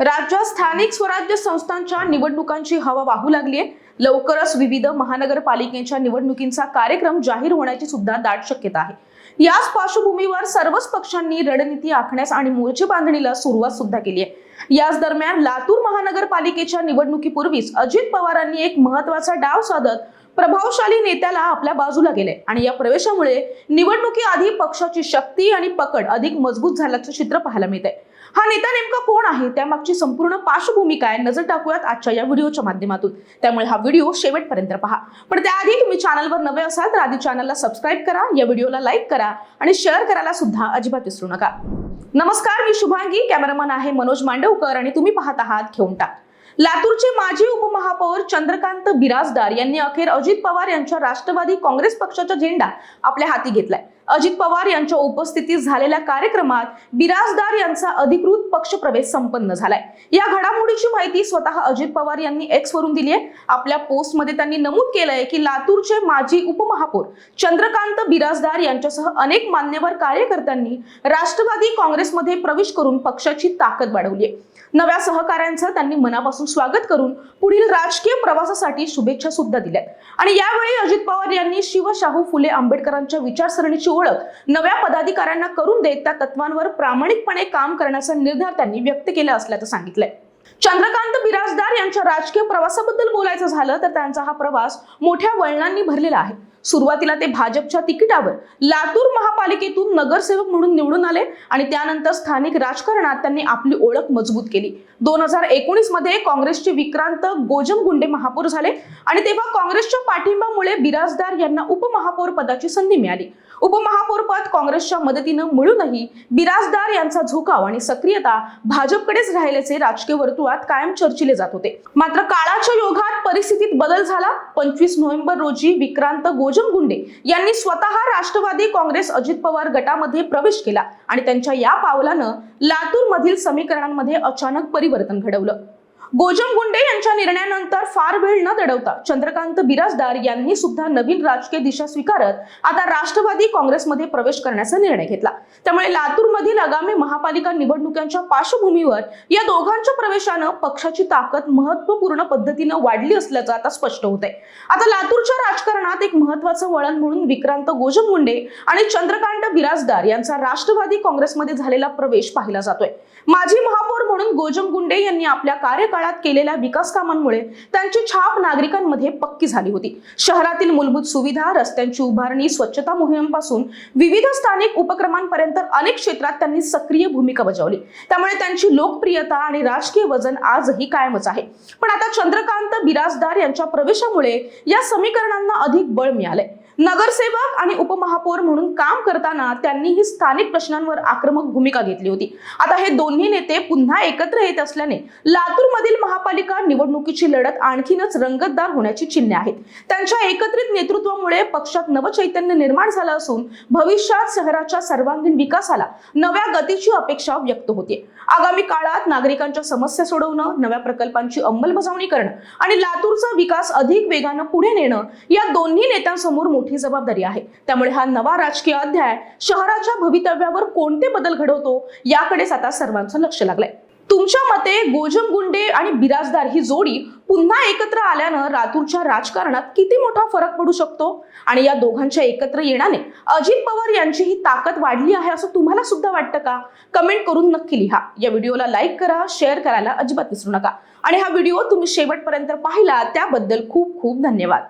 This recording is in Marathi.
राज्यात स्थानिक स्वराज्य संस्थांच्या निवडणुकांची हवा वाहू लागली आहे लवकरच विविध महानगरपालिकेच्या निवडणुकींचा कार्यक्रम जाहीर होण्याची सुद्धा दाट शक्यता आहे. याच पार्श्वभूमीवर सर्वच पक्षांनी रणनीती आखण्यास आणि मोर्चे बांधणीला सुरुवात सुद्धा केली आहे याच दरम्यान लातूर महानगरपालिकेच्या निवडणुकीपूर्वीच अजित पवारांनी एक महत्त्वाचा डाव साधत प्रभावशाली नेत्याला आपल्या बाजूला गेले आणि या प्रवेशामुळे निवडणुकीआधी पक्षाची शक्ती आणि पकड अधिक मजबूत झाल्याचं चित्र पाहायला मिळतंय. हा नेता नेमका कोण आहे? त्यामागची संपूर्ण पार्श्वभूमी काय? नजर टाकूयात आजच्या या व्हिडिओच्या माध्यमातून. त्यामुळे हा व्हिडिओ शेवटपर्यंत पहा. पण त्याआधी तुम्ही चॅनलवर नवे असाल तर आधी चॅनलला सबस्क्राईब करा या व्हिडिओला लाईक करा आणि शेअर करायला सुद्धा अजिबात विसरू नका. नमस्कार मी शुभांगी. कॅमेरामन आहे मनोज मांडवकर आणि तुम्ही पाहत आहात घेऊन टाक. लातूरचे माजी उपमहापौर चंद्रकांत बिराजदार यांनी अखेर अजित पवार यांच्या राष्ट्रवादी काँग्रेस पक्षाचा झेंडा आपल्या हाती घेतलाय. अजित पवार यांच्या उपस्थितीत झालेल्या कार्यक्रमात बिराजदार यांचा अधिकृत पक्षप्रवेश संपन्न झालाय. या घडामोडीची माहिती स्वतः अजित पवार यांनी एक्स वरून दिली आहे. आपल्या पोस्टमध्ये त्यांनी नमूद केलंय की लातूरचे माजी उपमहापौर चंद्रकांत बिराजदार यांच्यासह अनेक मान्यवर कार्यकर्त्यांनी राष्ट्रवादी काँग्रेसमध्ये प्रवेश करून पक्षाची ताकद वाढवली आहे. नव्या सहकाऱ्यांचं त्यांनी मनापासून स्वागत करून पुढील राजकीय प्रवासासाठी शुभेच्छा सुद्धा दिल्या आणि यावेळी अजित पवार यांनी शिवशाहू फुले आंबेडकरांच्या विचारसरणीची ओळख नव्या पदाधिकाऱ्यांना करून देत त्या तत्वांवर प्रामाणिकपणे काम करण्याचा निर्धार त्यांनी व्यक्त केला असल्याचं सांगितलंय. चंद्रकांत बिराजदार यांच्या राजकीय प्रवासाबद्दल बोलायचं झालं तर त्यांचा हा प्रवास मोठ्या वळणांनी भरलेला आहे. सुरुवातीला ते भाजपच्या तिकिटावर लातूर महापालिकेतून नगरसेवक म्हणून निवडून आले आणि त्यानंतर स्थानिक राजकारणात त्यांनी आपली ओळख मजबूत केली. दोन हजार एकोणीसमध्ये काँग्रेसचे विक्रांत गोजमगुंडे महापौर झाले आणि तेव्हा काँग्रेसच्या पाठिंबामुळे बिराजदार यांना उपमहापौर पदाची संधी मिळाली. उपमहापौरपद काँग्रेसच्या मदतीनं मिळूनही बिराजदार यांचा झुकाव आणि सक्रियता भाजपकडेच राहिल्याचे राजकीय वर्तुळात कायम चर्चिले जात होते. मात्र काळाच्या योगात परिस्थितीत बदल झाला. पंचवीस नोव्हेंबर रोजी विक्रांत गोजमगुंडे यांनी स्वतः राष्ट्रवादी काँग्रेस अजित पवार गटामध्ये प्रवेश केला आणि त्यांच्या या पावलानं लातूर मधील समीकरणांमध्ये अचानक परिवर्तन घडवलं. गोजमगुंडे यांच्या निर्णयानंतर फार वेळ न दडवता चंद्रकांत बिराजदार यांनी सुद्धा नवीन राजकीय दिशा स्वीकारत आता राष्ट्रवादी काँग्रेसमध्ये प्रवेश करण्याचा निर्णय घेतला. त्यामुळे लातूरमधील आगामी महापालिका निवडणुकांच्या पार्श्वभूमीवर या दोघांच्या प्रवेशानं पक्षाची ताकद महत्त्वपूर्ण पद्धतीनं वाढली असल्याचं आता स्पष्ट होत आहे आता लातूरच्या राजकारणात एक महत्वाचं वळण म्हणून विक्रांत गोजमगुंडे आणि चंद्रकांत बिराजदार यांचा राष्ट्रवादी काँग्रेसमध्ये झालेला प्रवेश पाहिला जातोय. माजी महापौर म्हणून गोजम मुंडे यांनी आपल्या कार्यकाळात केलेल्या विकास कामांमुळे त्यांची छाप नागरिकांमध्ये पक्की झाली होती. शहरातील मूलभूत सुविधा रस्त्यांची उभारणी स्वच्छता मोहिमांपासून विविध स्थानिक उपक्रमांपर्यंत अनेक क्षेत्रात त्यांनी सक्रिय भूमिका बजावली. त्यामुळे त्यांची लोकप्रियता आणि राजकीय वजन आजही कायमच आहे. पण आता चंद्रकांत बिराजदार यांच्या प्रवेशामुळे या समीकरणांना अधिक बळ मिळाले नगरसेवक आणि उपमहापौर म्हणून काम करताना त्यांनीही स्थानिक प्रश्नांवर आक्रमक भूमिका घेतली होती. आता हे दोन्ही नेते पुन्हा एकत्र येत असले असल्याने लातूर मधील महापालिका निवडणुकीची लढत आणखीनच रंगतदार होण्याची चिन्हे आहेत. त्यांच्या एकत्रित नेतृत्वामुळे पक्षात नवचैतन्य निर्माण झालं असून भविष्यात शहराच्या सर्वांगीण विकासाला नव्या गतीची अपेक्षा व्यक्त होते. आगामी काळात नागरिकांच्या समस्या सोडवणं नव्या प्रकल्पांची अंमलबजावणी करणं आणि लातूरचा विकास अधिक वेगानं पुढे नेणं या दोन्ही नेत्यांसमोर मोठी जबाबदारी आहे. त्यामुळे हा नवा राजकीय अध्याय शहराच्या भवितव्यावर कोणते बदल घडवतो याकडेच आता सर्वांचं लक्ष लागलंय. तुमच्या मते गोजमगुंडे आणि बिराजदार ही जोडी पुन्हा एकत्र आल्यानं लातूरच्या राजकारणात किती मोठा फरक पडू शकतो? आणि या दोघांच्या एकत्र येण्याने अजित पवार यांची ही ताकद वाढली आहे असं तुम्हाला सुद्धा वाटतं का? कमेंट करून नक्की लिहा. या व्हिडिओला लाईक करा शेअर करायला अजिबात विसरू नका. आणि हा व्हिडिओ तुम्ही शेवटपर्यंत पाहिला त्याबद्दल खूप खूप धन्यवाद.